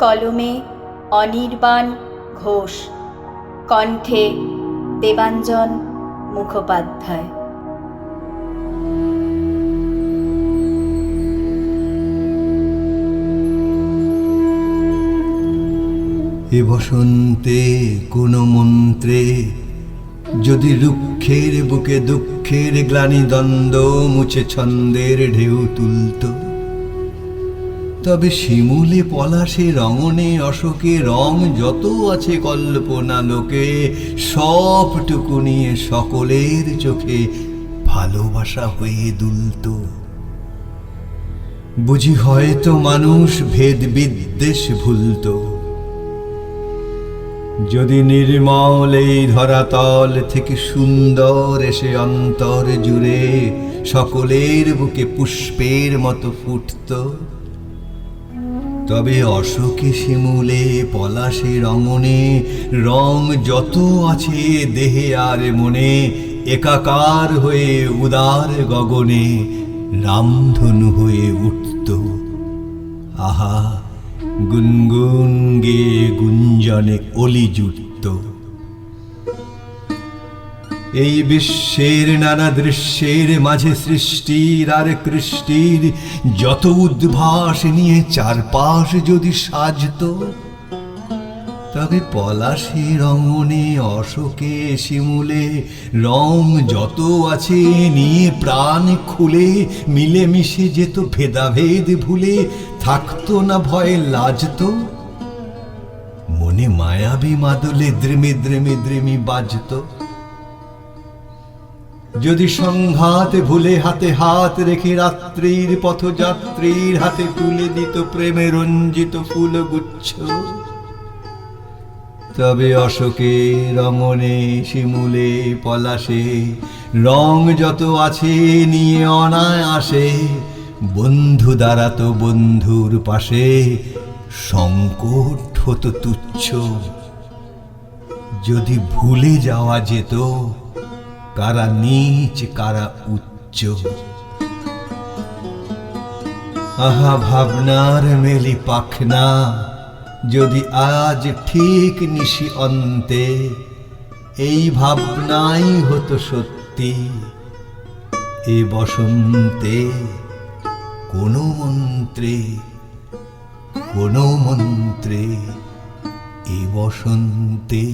কলমে অনির্বাণ ঘোষ। কণ্ঠে দেবাঞ্জন মুখোপাধ্যায়। এ বসন্তে কোন মন্ত্রে যদি রুক্ষের বুকে দুঃখের গ্লানি দ্বন্দ্ব মুছে ছন্দের ঢেউ তুলত তবে শিমুলে পলাশে রঙনে অশোকে রং যত আছে কল্পনা লোকে, সবটুকু নিয়ে সকলের চোখে ভালোবাসা হয়ে দুলত। বুঝি হয়তো মানুষ ভেদ বিদ্বেষ ভুলতো। যদি নির্মল এই ধরাতল থেকে সুন্দর এসে অন্তর জুড়ে, সকলের বুকে পুষ্পের মতো ফুটত। তবে অশোকে শিমুলে, পলাশে রঙনে রং যত আছে দেহে আর মনে, একাকার হয়ে উদার গগনে, রামধনু হয়ে উঠত। আহা, গুনগুন গে গুঞ্জনে অলি জুটত। এই বিশ্বের নানা দৃশ্যের মাঝে সৃষ্টির আর কৃষ্টির যত উদ্ভাস নিয়ে চারপাশ যদি সাজত, তবে পলাশে রঙনে অশোকে, শিমুলে রং যত আছে নিয়ে প্রাণ খুলে, মিলেমিশে যেত ভেদাভেদ ভুলে, থাকতো না ভয়ে লাজতো। মনে মায়াবী মাদলে দ্রেমে দ্রেমে দ্রেমি বাজতো। যদি সংঘাত ভুলে হাতে হাত রেখে রাত্রির পথযাত্রীর হাতে তুলে দিত প্রেমে রঞ্জিত ফুলগুচ্ছ, তবে অশোকে রমণে শিমুলে পলাশে রং যত আছে নিয়ে অনায় আসে বন্ধু দাঁড়াতো বন্ধুর পাশে সংকট হতো তুচ্ছ। যদি ভুলে যাওয়া যেত কারা নিচ, কারা উচ্চ। আহা, ভাবনার মেলি পাখনা, যদি আজ ঠিক নিশি অন্তে, এই ভাবনাই হতো সত্যি এ বসন্তে। কোনো মন্ত্রে কোনো মন্ত্রে এ বসন্তে।